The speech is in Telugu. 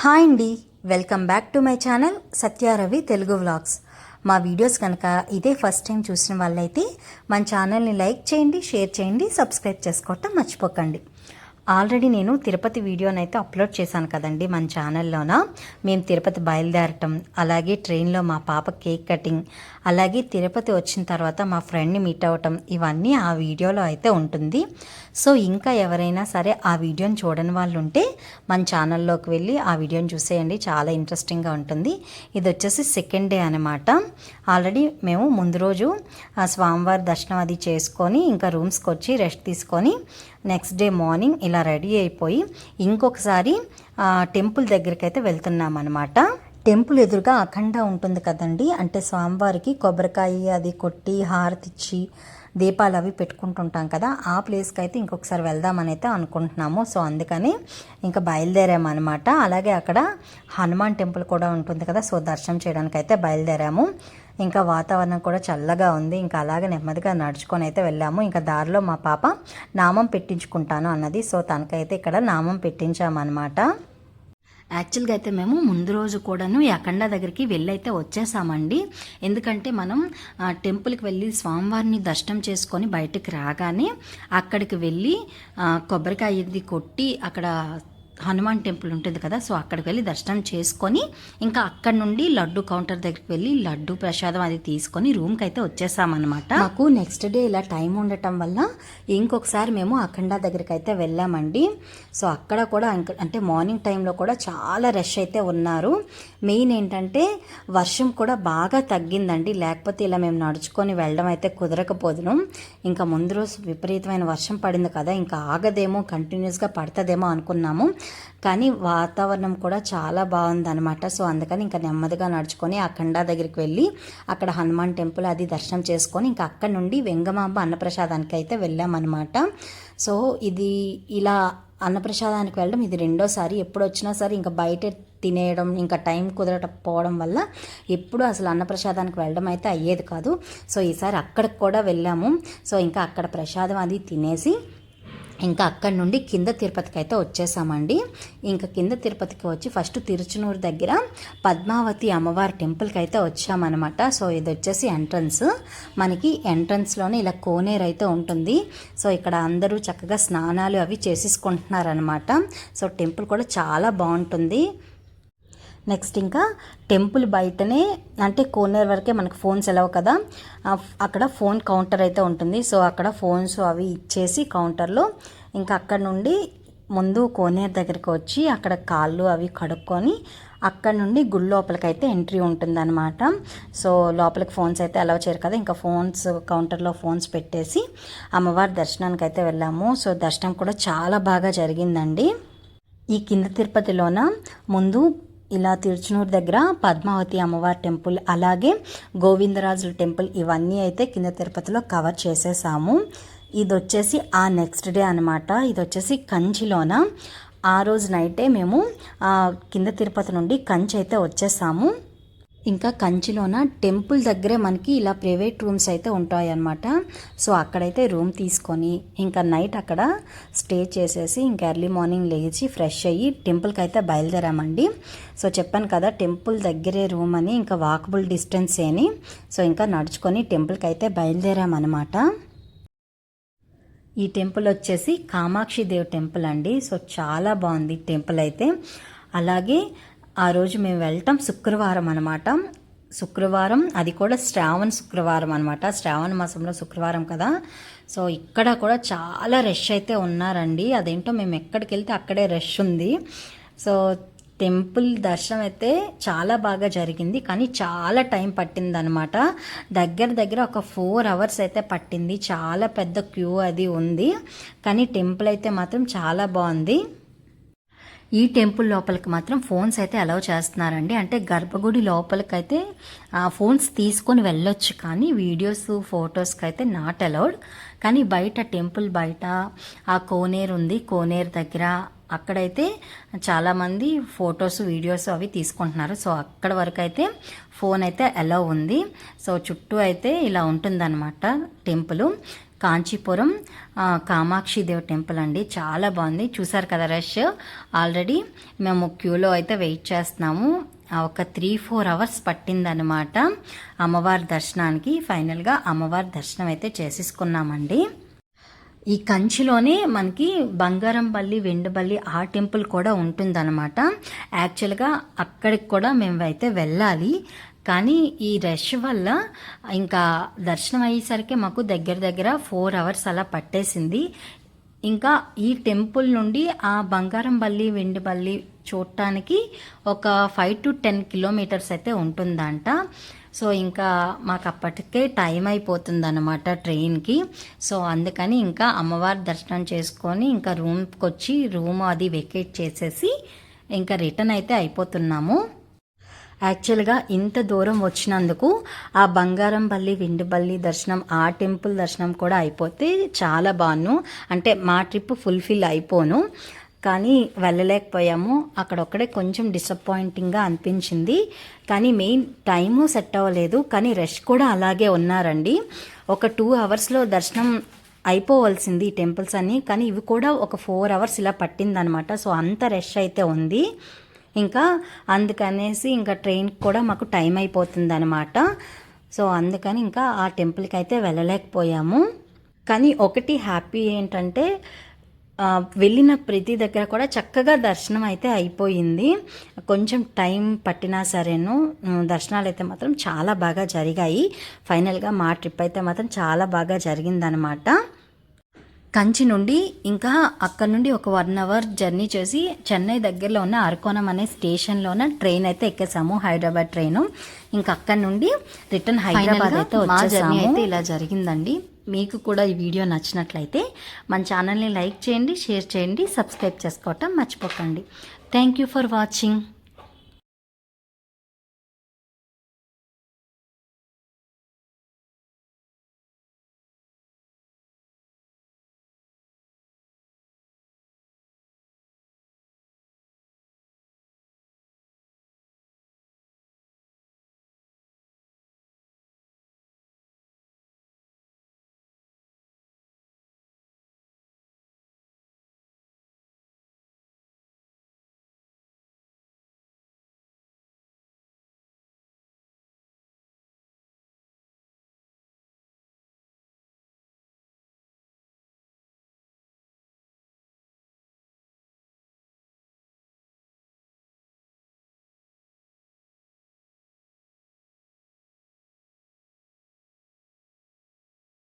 హాయ్ అండి. Welcome back to my channel Satyaravi Telugu vlogs. మా వీడియోస్ కనుక ఇదే ఫస్ట్ టైం చూసిన వాళ్ళైతే మన ఛానల్ని లైక్ చేయండి షేర్ చేయండి సబ్స్క్రైబ్ చేసుకోవటం మర్చిపోకండి. ఆల్రెడీ నేను తిరుపతి వీడియోనైతే అప్లోడ్ చేశాను కదండి మన ఛానల్లోన. మేము తిరుపతి బయలుదేరటం అలాగే ట్రైన్లో మా పాప కేక్ కటింగ్ అలాగే తిరుపతి వచ్చిన తర్వాత మా ఫ్రెండ్ని మీట్ అవ్వటం ఇవన్నీ ఆ వీడియోలో అయితే ఉంటుంది. సో ఇంకా ఎవరైనా సరే ఆ వీడియోని చూడని వాళ్ళు ఉంటే మన ఛానల్లోకి వెళ్ళి ఆ వీడియోని చూసేయండి. చాలా ఇంట్రెస్టింగ్గా ఉంటుంది. ఇది వచ్చేసి సెకండ్ డే అనమాట ఆల్రెడీ మేము ముందు రోజు ఆ స్వామివారి దర్శనం అది చేసుకొని ఇంకా రూమ్స్కి వచ్చి రెస్ట్ తీసుకొని నెక్స్ట్ డే మార్నింగ్ ఇలా రెడీ అయిపోయి ఇంకొకసారి టెంపుల్ దగ్గరికి అయితే వెళ్తున్నాం అనమాట టెంపుల్ ఎదురుగా అఖండ ఉంటుంది కదండి. అంటే స్వామివారికి కొబ్బరికాయ అది కొట్టి హారతిచ్చి దీపాలు అవి పెట్టుకుంటుంటాం కదా. ఆ ప్లేస్కి అయితే ఇంకొకసారి వెళ్దామని అయితే అనుకుంటున్నాము. సో అందుకని ఇంకా బయలుదేరామన్నమాట. అలాగే అక్కడ హనుమాన్ టెంపుల్ కూడా ఉంటుంది కదా. సో దర్శనం చేయడానికి అయితే బయలుదేరాము. ఇంకా వాతావరణం కూడా చల్లగా ఉంది. ఇంకా అలాగే నెమ్మదిగా నడుచుకొని అయితే వెళ్ళాము. ఇంకా దారిలో మా పాప నామం పెట్టించుకుంటాను అన్నది. సో తనకైతే ఇక్కడ నామం పెట్టించామన్నమాట. యాక్చువల్గా అయితే మేము ముందు రోజు కూడాను అఖండ దగ్గరికి వెళ్ళైతే వచ్చేసామండి. ఎందుకంటే మనం టెంపుల్కి వెళ్ళి స్వామివారిని దర్శనం చేసుకొని బయటకు రాగానే అక్కడికి వెళ్ళి కొబ్బరికాయ ఇది కొట్టి అక్కడ హనుమాన్ టెంపుల్ ఉంటుంది కదా సో అక్కడికి వెళ్ళి దర్శనం చేసుకొని ఇంకా అక్కడ నుండి లడ్డు కౌంటర్ దగ్గరికి వెళ్ళి లడ్డు ప్రసాదం అది తీసుకొని రూమ్కి అయితే వచ్చేసామన్నమాట. మాకు నెక్స్ట్ డే ఇలా టైం ఉండటం వల్ల ఇంకొకసారి మేము అఖండ దగ్గరికి అయితే వెళ్ళామండి. సో అక్కడ కూడా అంటే మార్నింగ్ టైంలో కూడా చాలా రష్ అయితే ఉన్నారు. మెయిన్ ఏంటంటే వర్షం కూడా బాగా తగ్గిందండి. లేకపోతే ఇలా మేము నడుచుకొని వెళ్ళడం అయితే కుదరకపోదును. ఇంకా ముందు రోజు విపరీతమైన వర్షం పడింది కదా ఇంకా ఆగదేమో కంటిన్యూస్గా పడుతుందేమో అనుకున్నాము. కానీ వాతావరణం కూడా చాలా బాగుందనమాట సో అందుకని ఇంకా నెమ్మదిగా నడుచుకొని అఖండా దగ్గరికి వెళ్ళి అక్కడ హనుమాన్ టెంపుల్ అది దర్శనం చేసుకొని ఇంకా అక్కడ నుండి వెంగమాంబ అన్నప్రసాదానికి అయితే వెళ్ళామన్నమాట. సో ఇది ఇలా అన్నప్రసాదానికి వెళ్ళడం ఇది రెండోసారి. ఎప్పుడు వచ్చినా సరే ఇంకా బయట తినేయడం ఇంకా టైం కుదరకపోవడం వల్ల ఎప్పుడు అసలు అన్నప్రసాదానికి వెళ్ళడం అయితే అయ్యేది కాదు. సో ఈసారి అక్కడికి కూడా వెళ్ళాము. సో ఇంకా అక్కడ ప్రసాదం అది తినేసి ఇంకా అక్కడి నుండి కింద తిరుపతికి అయితే వచ్చేసామండి. ఇంకా కింద తిరుపతికి వచ్చి ఫస్ట్ తిరుచునూరు దగ్గర పద్మావతి అమ్మవారి టెంపుల్కి అయితే వచ్చామన్నమాట. సో ఇది వచ్చేసి ఎంట్రన్స్ మనకి ఎంట్రన్స్లోనే ఇలా కోనేరు అయితే ఉంటుంది. సో ఇక్కడ అందరూ చక్కగా స్నానాలు అవి చేసేసుకుంటున్నారనమాట సో టెంపుల్ కూడా చాలా బాగుంటుంది. నెక్స్ట్ ఇంకా టెంపుల్ బయటనే అంటే కోనర్ వరకే మనకు ఫోన్స్ ఎలావు కదా. అక్కడ ఫోన్ కౌంటర్ అయితే ఉంటుంది. సో అక్కడ ఫోన్స్ అవి ఇచ్చేసి కౌంటర్లో ఇంకా అక్కడ నుండి ముందు కోనేరు దగ్గరికి వచ్చి అక్కడ కాళ్ళు అవి కడుక్కొని అక్కడ నుండి గుడి లోపలికి అయితే ఎంట్రీ ఉంటుందన్నమాట. సో లోపలికి ఫోన్స్ అయితే అలౌ చేయరు కదా. ఇంకా ఫోన్స్ కౌంటర్లో ఫోన్స్ పెట్టేసి అమ్మవారి దర్శనానికి అయితే వెళ్ళాము. సో దర్శనం కూడా చాలా బాగా జరిగిందండి. ఈ కింద తిరుపతిలోన ముందు ఇలా తిరుచునూరు దగ్గర పద్మావతి అమ్మవారి టెంపుల్ అలాగే గోవిందరాజుల టెంపుల్ ఇవన్నీ అయితే కింద తిరుపతిలో కవర్ చేసేసాము. ఇది వచ్చేసి ఆ నెక్స్ట్ డే అనమాట ఇది వచ్చేసి కంచిలోన. ఆ రోజు నైటే మేము కింద తిరుపతి నుండి కంచి అయితే వచ్చేసాము. ఇంకా కంచిలోన టెంపుల్ దగ్గరే మనకి ఇలా ప్రైవేట్ రూమ్స్ అయితే ఉంటాయన్నమాట. సో అక్కడైతే రూమ్ తీసుకొని ఇంకా నైట్ అక్కడ స్టే చేసేసి ఇంకా ఎర్లీ మార్నింగ్ లేచి ఫ్రెష్ అయ్యి టెంపుల్కి అయితే బయలుదేరామండి. సో చెప్పాను కదా టెంపుల్ దగ్గరే రూమ్ అని ఇంకా వాకబుల్ డిస్టెన్స్ అని సో ఇంకా నడుచుకొని టెంపుల్కి అయితే బయలుదేరామన్నమాట. ఈ టెంపుల్ వచ్చేసి కామాక్షి దేవ్ టెంపుల్ అండి. సో చాలా బాగుంది టెంపుల్ అయితే. అలాగే ఆ రోజు మేము వెళ్ళటం శుక్రవారం అనమాట శుక్రవారం అది కూడా శ్రావణ శుక్రవారం అనమాట శ్రావణ మాసంలో శుక్రవారం కదా. సో ఇక్కడ కూడా చాలా రష్ అయితే ఉన్నారండి. అదేంటో మేము ఎక్కడికి వెళ్తే అక్కడే రష్ ఉంది. సో టెంపుల్ దర్శనం అయితే చాలా బాగా జరిగింది. కానీ చాలా టైం పట్టింది అనమాట దగ్గర దగ్గర ఒక ఫోర్ అవర్స్ అయితే పట్టింది. చాలా పెద్ద క్యూ అది ఉంది. కానీ టెంపుల్ అయితే మాత్రం చాలా బాగుంది. ఈ టెంపుల్ లోపలికి మాత్రం ఫోన్స్ అయితే అలౌ చేస్తున్నారండి. అంటే గర్భగుడి లోపలికైతే ఆ ఫోన్స్ తీసుకొని వెళ్ళొచ్చు కానీ వీడియోస్ ఫొటోస్కి అయితే నాట్ అలౌడ్. కానీ బయట టెంపుల్ బయట ఆ కోనేరు ఉంది. కోనేరు దగ్గర అక్కడైతే చాలామంది ఫొటోస్ వీడియోస్ అవి తీసుకుంటున్నారు. సో అక్కడ వరకు అయితే ఫోన్ అయితే అలౌ ఉంది. సో చుట్టూ అయితే ఇలా ఉంటుందన్నమాట టెంపుల్. కాంచీపురం కామాక్షి దేవ్ టెంపుల్ అండి. చాలా బాగుంది. చూసారు కదా రష్? ఆల్రెడీ మేము క్యూలో అయితే వెయిట్ చేస్తున్నాము. ఒక త్రీ ఫోర్ అవర్స్ పట్టిందనమాట అమ్మవారి దర్శనానికి ఫైనల్గా అమ్మవారి దర్శనం అయితే చేసేసుకున్నామండి. ఈ కంచిలోనే మనకి బంగారం బంగారంపల్లి వెండిపల్లి ఆ టెంపుల్ కూడా ఉంటుందన్నమాట. యాక్చువల్గా అక్కడికి కూడా మేము అయితే వెళ్ళాలి. కానీ ఈ రష్ వల్ల ఇంకా దర్శనం అయ్యేసరికి మాకు దగ్గర దగ్గర ఫోర్ అవర్స్ అలా పట్టేసింది. ఇంకా ఈ టెంపుల్ నుండి ఆ బంగారం పల్లి వెండిపల్లి చూడటానికి ఒక ఫైవ్ టు టెన్ కిలోమీటర్స్ అయితే ఉంటుందంట. సో ఇంకా మాకు అప్పటికే టైం అయిపోతుంది అనమాట ట్రైన్కి. సో అందుకని ఇంకా అమ్మవారి దర్శనం చేసుకొని ఇంకా రూమ్కి వచ్చి రూమ్ అది వెకేట్ చేసేసి ఇంకా రిటర్న్ అయితే అయిపోతున్నాము. యాక్చువల్గా ఇంత దూరం వచ్చినందుకు ఆ బంగారంపల్లి విండుపల్లి దర్శనం ఆ టెంపుల్ దర్శనం కూడా అయిపోతే చాలా బాగున్నాను అంటే మా ట్రిప్ ఫుల్ఫిల్ అయిపోను. కానీ వెళ్ళలేకపోయాము. అక్కడొక్కడే కొంచెం డిసప్పాయింటింగ్గా అనిపించింది. కానీ మెయిన్ టైము సెట్ అవ్వలేదు. కానీ రష్ కూడా అలాగే ఉన్నారండి. ఒక టూ అవర్స్లో దర్శనం అయిపోవలసింది ఈ టెంపుల్స్ అన్నీ. కానీ ఇవి కూడా ఒక ఫోర్ అవర్స్ ఇలా పట్టిందనమాట. సో అంత రష్ అయితే ఉంది. ఇంకా అందుకనేసి ఇంకా ట్రైన్కి కూడా మాకు టైం అయిపోతుంది అనమాట సో అందుకని ఇంకా ఆ టెంపుల్కి అయితే వెళ్ళలేకపోయాము. కానీ ఒకటి హ్యాపీ ఏంటంటే వెళ్ళిన ప్రతి దగ్గర కూడా చక్కగా దర్శనం అయితే అయిపోయింది. కొంచెం టైం పట్టినా సరేను దర్శనాలు అయితే మాత్రం చాలా బాగా జరిగాయి. ఫైనల్గా మా ట్రిప్ అయితే మాత్రం చాలా బాగా జరిగిందనమాట కంచి నుండి ఇంకా అక్కడ నుండి ఒక వన్ అవర్ జర్నీ చేసి చెన్నై దగ్గరలో ఉన్న అరకోణం అనే స్టేషన్లోన ట్రైన్ అయితే ఎక్కేసాము హైదరాబాద్ ట్రైన్ ఇంకా అక్కడ నుండి రిటర్న్ హైదరాబాద్ అయితే మా వచ్చేసాము. journey అయితే ఇలా జరిగిందండి. మీకు కూడా ఈ వీడియో నచ్చినట్లయితే మన ఛానల్ని లైక్ చేయండి షేర్ చేయండి సబ్స్క్రైబ్ చేసుకోవటం మర్చిపోకండి. Thank you for watching